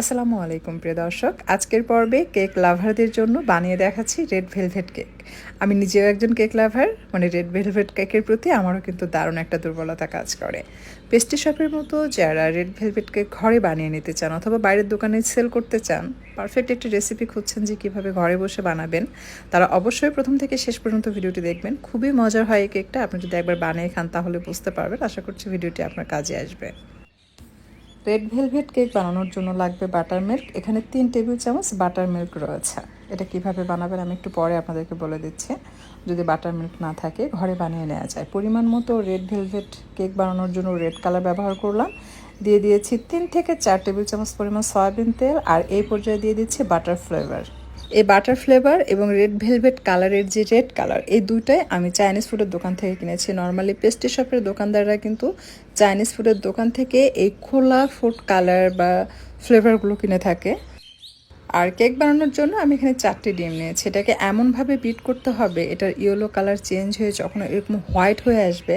আসসালামু আলাইকুম, প্রিয় দর্শক। আজকের পর্বে কেক লাভারদের জন্য বানিয়ে দেখাচ্ছি রেড ভেলভেট কেক। আমি নিজেও একজন কেক লাভার মানে রেড ভেলভেট কেকের প্রতি আমারও কিন্তু দারুণ একটা দুর্বলতা কাজ করে। পেস্ট্রি শপের মতো যারা রেড ভেলভেট কেক ঘরে বানিয়ে নিতে চান অথবা বাইরের দোকানে সেল করতে চান, পারফেক্ট একটি রেসিপি খুঁজছেন যে কীভাবে ঘরে বসে বানাবেন, তারা অবশ্যই প্রথম থেকে শেষ পর্যন্ত ভিডিওটি দেখবেন। খুবই মজার হয় এই কেকটা, আপনি যদি একবার বানিয়ে খান তাহলে বুঝতে পারবেন। আশা করছি ভিডিওটি আপনার কাজে আসবে। রেড ভেলভেট কেক বানানোর জন্য লাগবে বাটার মিল্ক এখানে তিন টেবিল চামচ বাটার মিল্ক রয়েছে। এটা কীভাবে বানাবেন আমি একটু পরে আপনাদেরকে বলে দিচ্ছি। যদি বাটার মিল্ক না থাকে, ঘরে বানিয়ে নেওয়া যায়। পরিমাণ মতো রেড ভেলভেট কেক বানানোর জন্য রেড কালার ব্যবহার করলাম। দিয়ে দিয়েছি তিন থেকে চার টেবিল চামচ পরিমাণ সয়াবিন তেল। আর এই পর্যায়ে দিয়ে দিচ্ছি বাটার ফ্লেভার। এই বাটার ফ্লেভার এবং রেড ভেলভেট কালারের যে রেড কালার এই দুইটাই আমি চাইনিজ ফুডের দোকান থেকে কিনেছি। নর্মালি পেস্ট্রি শপের দোকানদাররা কিন্তু চাইনিজ ফুডের দোকান থেকে এই খোলা ফুড কালার বা ফ্লেভারগুলো কিনে থাকে। আর কেক বানানোর জন্য আমি এখানে চারটি ডিম নিয়েছি। এটাকে এমনভাবে বিট করতে হবে, এটার ইয়েলো কালার চেঞ্জ হয়ে যখন এরকম হোয়াইট হয়ে আসবে,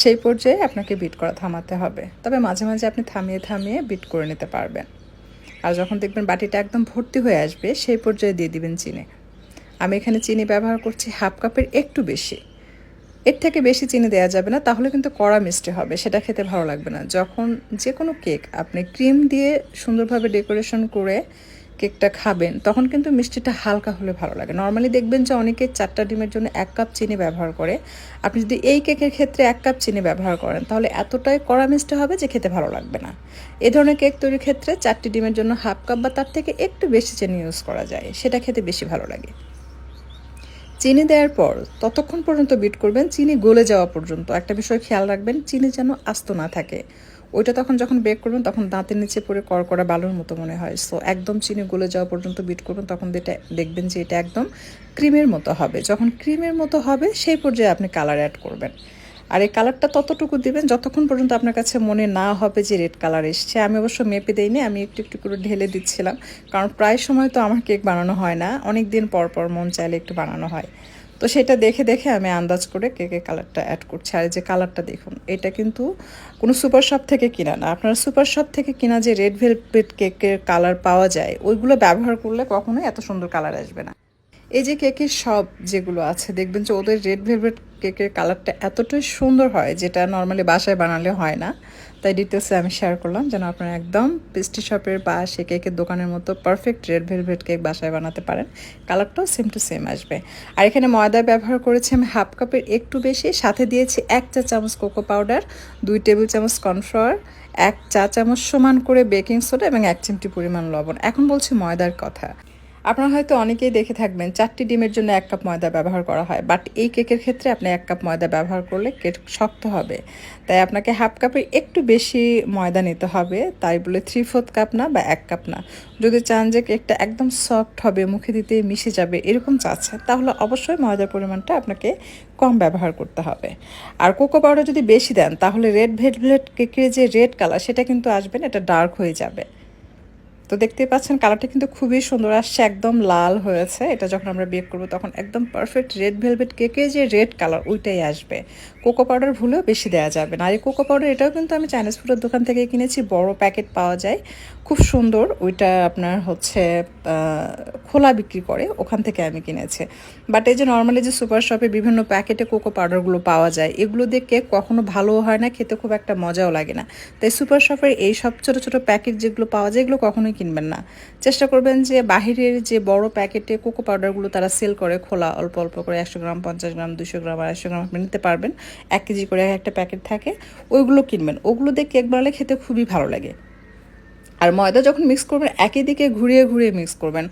সেই পর্যায়ে আপনাকে বিট করা থামাতে হবে। তবে মাঝে মাঝে আপনি থামিয়ে থামিয়ে বিট করে নিতে পারবেন। আর যখন দেখবেন বাটিটা একদম ভর্তি হয়ে আসবে, সেই পর্যায়ে দিয়ে দিবেন চিনি। আমি এখানে চিনি ব্যবহার করছি হাফ কাপের একটু বেশি। এর থেকে বেশি চিনি দেওয়া যাবে না, তাহলে কিন্তু কড়া মিষ্টি হবে, সেটা খেতে ভালো লাগবে না। যখন যে কোনো কেক আপনি ক্রিম দিয়ে সুন্দরভাবে ডেকোরেশন করে কেকটা খাবেন, তখন কিন্তু মিষ্টিটা হালকা হলে ভালো লাগে। নর্মালি দেখবেন যে অনেকে চারটা ডিমের জন্য এক কাপ চিনি ব্যবহার করে। আপনি যদি এই কেকের ক্ষেত্রে এক কাপ চিনি ব্যবহার করেন, তাহলে এতটাই কড়া মিষ্টি হবে যে খেতে ভালো লাগবে না। এ ধরনের কেক তৈরির ক্ষেত্রে চারটি ডিমের জন্য হাফ কাপ বা তার থেকে একটু বেশি চিনি ইউজ করা যায়, সেটা খেতে বেশি ভালো লাগে। চিনি দেওয়ার পর ততক্ষণ পর্যন্ত বিট করবেন। চিনি গলে যাওয়া পর্যন্ত। একটা বিষয় খেয়াল রাখবেন, চিনি যেন আস্ত না থাকে। ওইটা তখন যখন বেক করবেন, তখন দাঁতের নিচে পরে কড়কড়া বালুর মতো মনে হয়। সো একদম চিনি গলে যাওয়া পর্যন্ত বিট করবেন, তখন এটা দেখবেন যে এটা একদম ক্রিমের মতো হবে। যখন ক্রিমের মতো হবে, সেই পর্যায়ে আপনি কালার অ্যাড করবেন। আর এই কালারটা ততটুকু দিবেন, যতক্ষণ পর্যন্ত আপনার কাছে মনে না হবে যে রেড কালার এসছে। আমি অবশ্য মেপে দিইনি, আমি একটু একটু করে ঢেলে দিচ্ছিলাম। কারণ প্রায় সময় তো আমার কেক বানানো হয় না অনেক দিন পর পর মন চাইলে একটু বানানো হয়। তো সেটা দেখে দেখে আমি আন্দাজ করে কেকের কালারটা অ্যাড করছি। আর যে কালারটা দেখুন, এটা কিন্তু কোনো সুপার শপ থেকে কিনা না। আপনারা সুপার শপ থেকে কিনা যে রেড ভেলভেট কেকের কালার পাওয়া যায়, ওইগুলো ব্যবহার করলে কখনোই এত সুন্দর কালার আসবে না। এই যে কেকের সব যেগুলো আছে, দেখবেন যে ওদের রেড ভেলভেট কেকের কালারটা এতটাই সুন্দর হয়, যেটা নর্মালি বাসায় বানালে হয় না। তাই ডিটেলসে আমি শেয়ার করলাম, যেন আপনারা একদম পেস্ট্রি শপের বা সে কেকের দোকানের মতো পারফেক্ট রেড ভেলভেট কেক বাসায় বানাতে পারেন। কালারটাও সেম টু সেম আসবে। আর এখানে ময়দা ব্যবহার করেছি আমি হাফ কাপের একটু বেশি, সাথে দিয়েছি এক চা চামচ কোকো পাউডার দুই টেবিল চামচ কর্নফ্লাওয়ার এক চা চামচ সমান করে বেকিং সোডা এবং এক চিমটি পরিমাণ লবণ। এখন বলছি ময়দার কথা। আপনারা হয়তো অনেকেই দেখে থাকবেন, চারটি ডিমের জন্য এক কাপ ময়দা ব্যবহার করা হয়। বাট এই কেকের ক্ষেত্রে আপনি এক কাপ ময়দা ব্যবহার করলে কেক শক্ত হবে। তাই আপনাকে হাফ কাপের একটু বেশি ময়দা নিতে হবে। তাই বলে থ্রি ফোর্থ কাপ না বা এক কাপ না। যদি চান যে কেকটা একদম সফট হবে, মুখে দিতে মিশে যাবে, এরকম চাচ্ছেন, তাহলে অবশ্যই ময়দার পরিমাণটা আপনাকে কম ব্যবহার করতে হবে। আর কোকো পাউডার যদি বেশি দেন, তাহলে রেড ভেলভেট কেকের যে রেড কালার, সেটা কিন্তু আসবে না, এটা ডার্ক হয়ে যাবে। তো দেখতে পাচ্ছেন কালারটা কিন্তু খুবই সুন্দর আসছে, একদম লাল হয়েছে। এটা যখন আমরা বেক করব তখন একদম পারফেক্ট রেড ভেলভেট কেকে যে রেড কালার ওইটাই আসবে। কোকো পাউডার ভুলেও বেশি দেওয়া যাবে না। আর এই কোকো পাউডার এটাও কিন্তু আমি চাইনিজ ফুডের দোকান থেকে কিনেছি, বড় প্যাকেট পাওয়া যায়। খুব সুন্দর। ওইটা আপনার হচ্ছে খোলা বিক্রি করে, ওখান থেকে আমি কিনেছি। বাট এই যে নর্মালি যে সুপার শপে বিভিন্ন প্যাকেটে কোকো পাউডারগুলো পাওয়া যায়, এগুলো কেক কখনো ভালোও হয় না, খেতে খুব একটা মজাও লাগে না। তাই সুপার শপের এই সব ছোটো ছোটো প্যাকেট যেগুলো পাওয়া যায়, এগুলো কখনোই কিনবেন না। চেষ্টা করবেন যে বাহিরের যে বড় প্যাকেটে কোকো পাউডারগুলো তারা সেল করে, খোলা, অল্প অল্প করে একশো গ্রাম, পঞ্চাশ গ্রাম দুশো গ্রাম, আড়াইশো গ্রাম আপনি নিতে পারবেন। এক কেজি করে একটা প্যাকেট থাকে, ওইগুলো কিনবেন। ওগুলো দিয়ে কেক বানালে খেতে খুবই ভালো লাগে। আর ময়দা যখন মিক্স করবেন, একই দিকে ঘুরিয়ে ঘুরিয়ে মিক্স করবেন।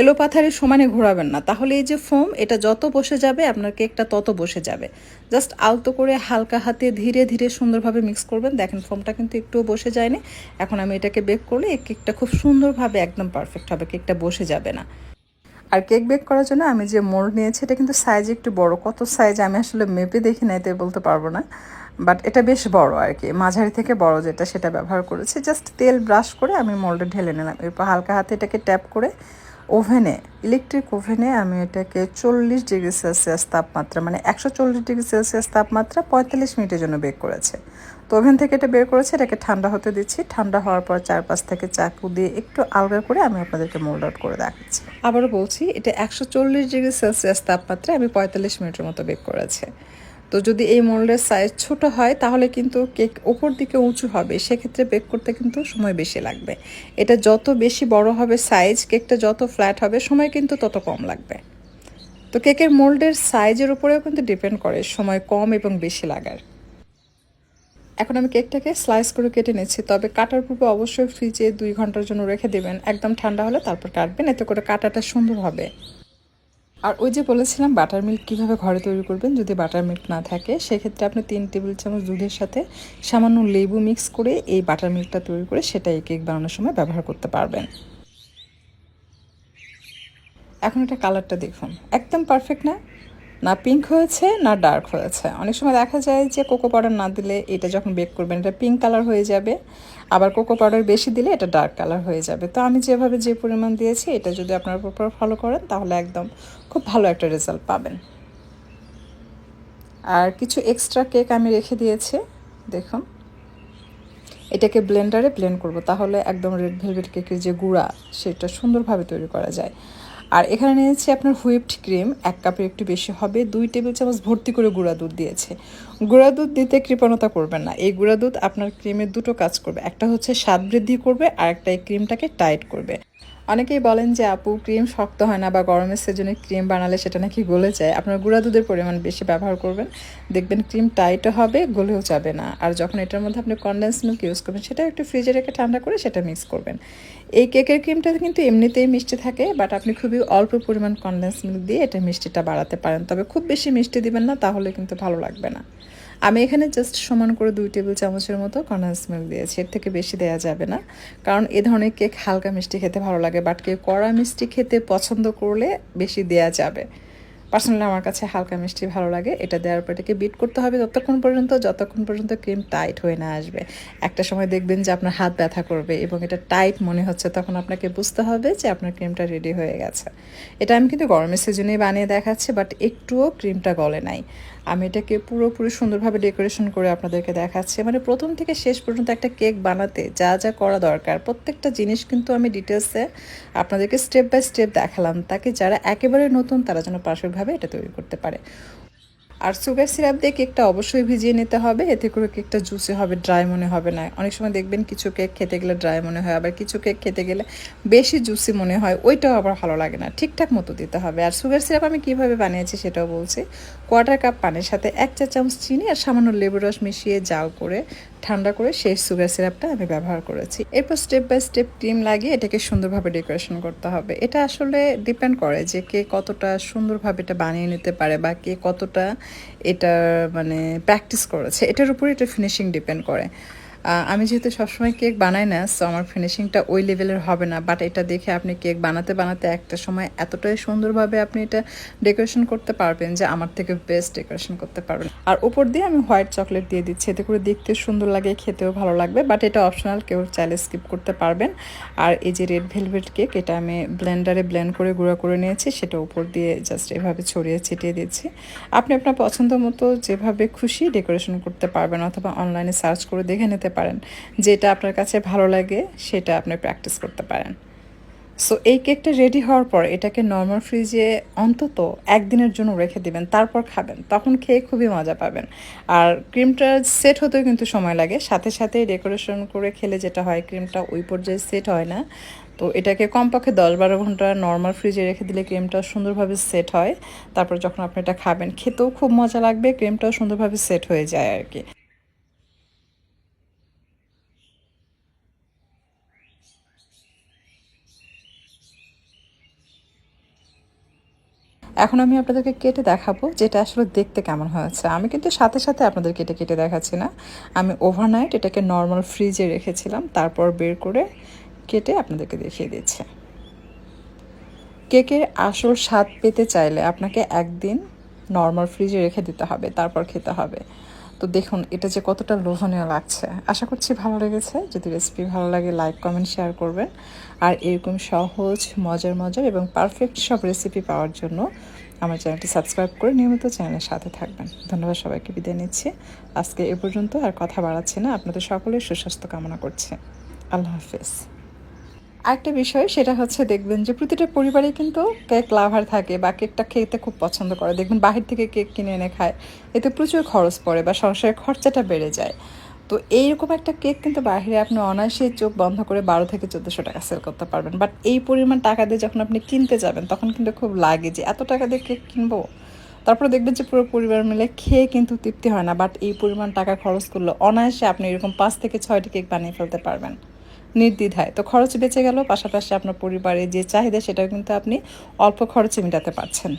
এলো পাথারে সমানে ঘোরাবেন না। তাহলে এই যে ফোম এটা যত বসে যাবে, আপনার কেকটা তত বসে যাবে। জাস্ট আলতো করে হালকা হাতে ধীরে ধীরে সুন্দরভাবে মিক্স করবেন। দেখেন ফোমটা কিন্তু একটুও বসে যায়নি। এখন আমি এটাকে বেক করলে এই কেকটা খুব সুন্দরভাবে একদম পারফেক্ট হবে কেকটা বসে যাবে না। আর কেক বেক করার জন্য আমি যে মোড় নিয়েছি, এটা কিন্তু সাইজ একটু বড়। কত সাইজ আমি আসলে মেপে দেখি নাই, তাই বলতে পারব না। বাট এটা বেশ বড় আর কি। মাঝারি থেকে বড় যেটা সেটা ব্যবহার করেছি। জাস্ট তেল ব্রাশ করে আমি মোল্ডে ঢেলে নিলাম। এরপর হালকা হাতে এটাকে ট্যাপ করে ওভেনে ইলেকট্রিক ওভেনে আমি এটাকে চল্লিশ ডিগ্রি সেলসিয়াস তাপমাত্রা মানে একশো চল্লিশ ডিগ্রি সেলসিয়াস তাপমাত্রা পঁয়তাল্লিশ মিনিটের জন্য বেক করেছে। তো ওভেন থেকে এটা বের করেছে, এটাকে ঠান্ডা হতে দিচ্ছি। ঠান্ডা হওয়ার পর চারপাশ থেকে চাকু দিয়ে একটু আলগা করে আমি আপনাদেরকে মোল্ড আউট করে দেখাচ্ছি। আবারও বলছি, এটা একশো চল্লিশ ডিগ্রি সেলসিয়াস তাপমাত্রায় আমি পঁয়তাল্লিশ মিনিটের মতো বেক করেছে। তো যদি এই মোল্ডের সাইজ ছোট হয়, তাহলে কিন্তু কেক ওপর দিকে উঁচু হবে। সেক্ষেত্রে বেক করতে কিন্তু সময় বেশি লাগবে। এটা যত বেশি বড় হবে সাইজ কেকটা যত ফ্ল্যাট হবে, সময় কিন্তু তত কম লাগবে। তো কেকের মোল্ডের সাইজের উপরেও কিন্তু ডিপেন্ড করে সময় কম এবং বেশি লাগার। এখন আমি কেকটাকে স্লাইস করে কেটে নিচ্ছি। তবে কাটার পূর্বে অবশ্যই ফ্রিজে দুই ঘণ্টার জন্য রেখে দেবেন। একদম ঠান্ডা হলে তারপর কাটবেন, এতে করে কাটাটা সুন্দর হবে। আর ওই যে বলেছিলাম বাটার মিল্ক কীভাবে ঘরে তৈরি করবেন যদি বাটার মিল্ক না থাকে, সেক্ষেত্রে আপনি তিন টেবিল চামচ দুধের সাথে সামান্য লেবু মিক্স করে এই বাটার মিল্কটা তৈরি করে সেটা এই কেক বানানোর সময় ব্যবহার করতে পারবেন। এখন এটা কালারটা দেখুন। একদম পারফেক্ট না? না পিঙ্ক হয়েছে, না ডার্ক হয়েছে। অনেক সময় দেখা যায় যে কোকো পাউডার না দিলে এটা যখন বেক করবেন, এটা পিঙ্ক কালার হয়ে যাবে। আবার কোকো পাউডার বেশি দিলে এটা ডার্ক কালার হয়ে যাবে। তো আমি যেভাবে যে পরিমাণ দিয়েছি, এটা যদি আপনারা প্রপার ফলো করেন, তাহলে একদম খুব ভালো একটা রেজাল্ট পাবেন। আর কিছু এক্সট্রা কেক আমি রেখে দিয়েছি, দেখুন। এটাকে ব্লেন্ডারে ব্লেন্ড করব, তাহলে একদম রেড ভেলভেট কেকের যে গুঁড়া, সেটা সুন্দরভাবে তৈরি করা যায়। আর এখানে নিয়েছি আপনার হুইপড ক্রিম, এক কাপের একটু বেশি হবে, দুই টেবিল চামচ ভর্তি করে গুঁড়া দুধ দিয়েছে। গুঁড়া দুধ দিতে কৃপণতা করবেন না, এই গুঁড়া দুধ আপনার ক্রিমের দুটো কাজ করবে, একটা হচ্ছে স্বাদ বৃদ্ধি করবে, আর একটা এই ক্রিমটাকে টাইট করবে। অনেকেই বলেন যে, আপু, ক্রিম শক্ত হয় না বা গরমের সিজনে ক্রিম বানালে সেটা নাকি গলে যায়? আপনার গুঁড়া দুধের পরিমাণ বেশি ব্যবহার করবেন, দেখবেন ক্রিম টাইটও হবে, গলেও যাবে না। আর যখন এটার মধ্যে আপনি কনডেন্স মিল্ক ইউজ করবেন সেটা একটু ফ্রিজে রেখে ঠান্ডা করে সেটা মিক্স করবেন। এই কেকের ক্রিমটা কিন্তু এমনিতেই মিষ্টি থাকে বাট আপনি খুবই অল্প পরিমাণ কনডেন্স মিল্ক দিয়ে এটা মিষ্টিটা বাড়াতে পারেন। তবে খুব বেশি মিষ্টি দিবেন না, তাহলে কিন্তু ভালো লাগবে না। আমি এখানে জাস্ট সমান করে দুই টেবিল চামচের মতো কনডেন্স মিল্ক দিয়েছি, এর থেকে বেশি দেওয়া যাবে না। কারণ এ ধরনের কেক হালকা মিষ্টি খেতে ভালো লাগে বাট কেউ কড়া মিষ্টি খেতে পছন্দ করলে বেশি দেয়া যাবে। পার্সোনালি আমার কাছে হালকা মিষ্টি ভালো লাগে। এটা দেওয়ার পর এটাকে বিট করতে হবে ততক্ষণ পর্যন্ত, যতক্ষণ পর্যন্ত ক্রিম টাইট হয়ে না আসবে। একটা সময় দেখবেন যে আপনার হাত ব্যথা করবে এবং এটা টাইট মনে হচ্ছে, তখন আপনাকে বুঝতে হবে যে আপনার ক্রিমটা রেডি হয়ে গেছে। এটা আমি কিন্তু গরমের সিজনেই বানিয়ে দেখাচ্ছি বাট একটুও ক্রিমটা গলে নাই। আমি এটাকে পুরোপুরি সুন্দরভাবে ডেকোরেশন করে আপনাদেরকে দেখাচ্ছি। মানে প্রথম থেকে শেষ পর্যন্ত একটা কেক বানাতে যা যা করা দরকার, প্রত্যেকটা জিনিস কিন্তু আমি ডিটেলসে আপনাদেরকে স্টেপ বাই স্টেপ দেখালাম। তাকে যারা একেবারে নতুন, তারা যেন পারফেক্টভাবে এটা তৈরি করতে পারে। আর সুগার সিরাপ দিয়ে কেকটা অবশ্যই ভিজিয়ে নিতে হবে, এতে করে কেকটা জুসে হবে, ড্রাই মনে হবে না। অনেক সময় দেখবেন কিছু কেক খেতে গেলে ড্রাই মনে হয়, আবার কিছু কেক খেতে গেলে বেশি জুসি মনে হয়, ওইটাও আবার ভালো লাগে না। ঠিকঠাক মতো দিতে হবে। আর সুগার সিরাপ আমি কীভাবে বানিয়েছি সেটাও বলছি। কোয়ার্টার কাপ পানির সাথে এক চা চামচ চিনি আর সামান্য লেবু রস মিশিয়ে জাল করে, ঠান্ডা করে সেই সুগার সিরাপটা আমি ব্যবহার করেছি। এরপর স্টেপ বাই স্টেপ ক্রিম লাগিয়ে এটাকে সুন্দরভাবে ডেকোরেশন করতে হবে। এটা আসলে ডিপেন্ড করে যে কে কতটা সুন্দরভাবে এটা বানিয়ে নিতে পারে বা কে কতটা এটা মানে প্র্যাকটিস করেছে। এটার উপরে এটা ফিনিশিং ডিপেন্ড করে। আমি যেহেতু সবসময় কেক বানাই না সো আমার ফিনিশিংটা ওই লেভেলের হবে না বাট এটা দেখে আপনি কেক বানাতে বানাতে একটা সময় এতটাই সুন্দরভাবে আপনি এটা ডেকোরেশন করতে পারবেন যে আমার থেকে বেস্ট ডেকোরেশন করতে পারবেন। আর উপর দিয়ে আমি হোয়াইট চকলেট দিয়ে দিচ্ছি, এতে করে দেখতে সুন্দর লাগে, খেতেও ভালো লাগবে বাট এটা অপশনাল কেউ চাইলে স্কিপ করতে পারবেন। আর এই যে রেড ভেলভেট কেক এটা আমি ব্লেন্ডারে ব্লেন্ড করে গুঁড়া করে নিয়েছি, সেটা উপর দিয়ে জাস্ট এভাবে ছড়িয়ে ছিটিয়ে দিচ্ছি। আপনি আপনার পছন্দ মতো যেভাবে খুশি ডেকোরেশন করতে পারবেন, অথবা অনলাইনে সার্চ করে দেখে নিতে পারেন। যেটা আপনার কাছে ভালো লাগে, সেটা আপনি প্র্যাকটিস করতে পারেন। সো এই কেকটা রেডি হওয়ার পর এটাকে নর্মাল ফ্রিজে অন্তত একদিনের জন্য রেখে দিবেন, তারপর খাবেন। তখন খেয়ে খুবই মজা পাবেন। আর ক্রিমটা সেট হতেও কিন্তু সময় লাগে। সাথে সাথে ডেকোরেশন করে খেলে যেটা হয় ক্রিমটা ওই পর্যায়ে সেট হয় না। তো এটাকে কমপক্ষে দশ বারো ঘণ্টা নর্মাল ফ্রিজে রেখে দিলে ক্রিমটা সুন্দরভাবে সেট হয়। তারপর যখন আপনি এটা খাবেন, খেতেও খুব মজা লাগবে ক্রিমটাও সুন্দরভাবে সেট হয়ে যায় আর কি। এখন আমি আপনাদেরকে কেটে দেখাবো যেটা আসলে দেখতে কেমন হয়েছে। আমি কিন্তু সাথে সাথে আপনাদের কেটে কেটে দেখাচ্ছি না। আমি ওভারনাইট এটাকে নর্মাল ফ্রিজে রেখেছিলাম, তারপর বের করে কেটে আপনাদেরকে দেখিয়ে দিচ্ছে। কেকের আসল স্বাদ পেতে চাইলে আপনাকে একদিন নর্মাল ফ্রিজে রেখে দিতে হবে, তারপর খেতে হবে। তো দেখুন, এটা যে কতটা লোভনীয় লাগছে। আশা করছি ভালো লেগেছে। যদি রেসিপি ভালো লাগে লাইক কমেন্ট শেয়ার করবেন। আর এরকম সহজ, মজার মজার এবং পারফেক্ট সব রেসিপি পাওয়ার জন্য আমার চ্যানেলটি সাবস্ক্রাইব করে নিয়মিত চ্যানেলের সাথে থাকবেন। ধন্যবাদ সবাইকে, বিদায় নিচ্ছি। আজকে এ পর্যন্ত আর কথা বাড়াচ্ছি না। আপনাদের সকলের সুস্বাস্থ্য কামনা করছি। আল্লাহ হাফেজ। আরেকটা বিষয়, সেটা হচ্ছে দেখবেন যে প্রতিটা পরিবারে কিন্তু কেক লাভার থাকে বা কেকটা খেতে খুব পছন্দ করে। দেখবেন বাহির থেকে কেক কিনে এনে খায়, এতে প্রচুর খরচ পড়ে বা সংসারের খরচাটা বেড়ে যায়। তো এইরকম একটা কেক কিন্তু বাইরে আপনি অনায়াসে চোখ বন্ধ করে বারো থেকে চোদ্দোশো টাকা সেল করতে পারবেন। বাট এই পরিমাণ টাকা দিয়ে যখন আপনি কিনতে যাবেন, তখন কিন্তু খুব লাগে যে এত টাকা দিয়ে কেক কিনবো? তারপরে দেখবেন যে পুরো পরিবার মিলে খেয়ে কিন্তু তৃপ্তি হয় না। বাট এই পরিমাণ টাকা খরচ করলে অনায়াসে আপনি এরকম পাঁচ থেকে ছয়টি কেক বানিয়ে ফেলতে পারবেন। নির্দ্বিধায়। তো খরচ বেঁচে গেল, পাশাপাশি আপনার পরিবারে যে চাহিদা, সেটাও কিন্তু আপনি অল্প খরচে মেটাতে পারছেন।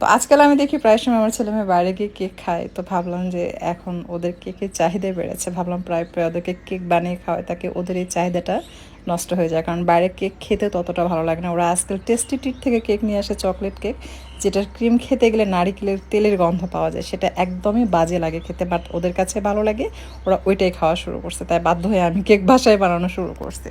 তো আজকাল আমি দেখি প্রায় সময় আমার ছেলে মেয়ে বাইরে গিয়ে কেক খায়। তো ভাবলাম যে এখন ওদের কেকের চাহিদা বেড়েছে। ভাবলাম প্রায় প্রায় ওদেরকে কেক বানিয়ে খাওয়ায়, তাকে ওদের এই চাহিদাটা নষ্ট হয়ে যায়। কারণ বাইরে কেক খেতে ততটা ভালো লাগে না। ওরা আজকাল টেস্টি টিট থেকে কেক নিয়ে আসে, চকলেট কেক। যেটার ক্রিম খেতে গেলে নারিকেলের তেলের গন্ধ পাওয়া যায়, সেটা একদমই বাজে লাগে খেতে বাট ওদের কাছে ভালো লাগে। ওরা ওইটাই খাওয়া শুরু করছে, তাই বাধ্য হয়ে আমি কেক বাসায় বানানো শুরু করছি।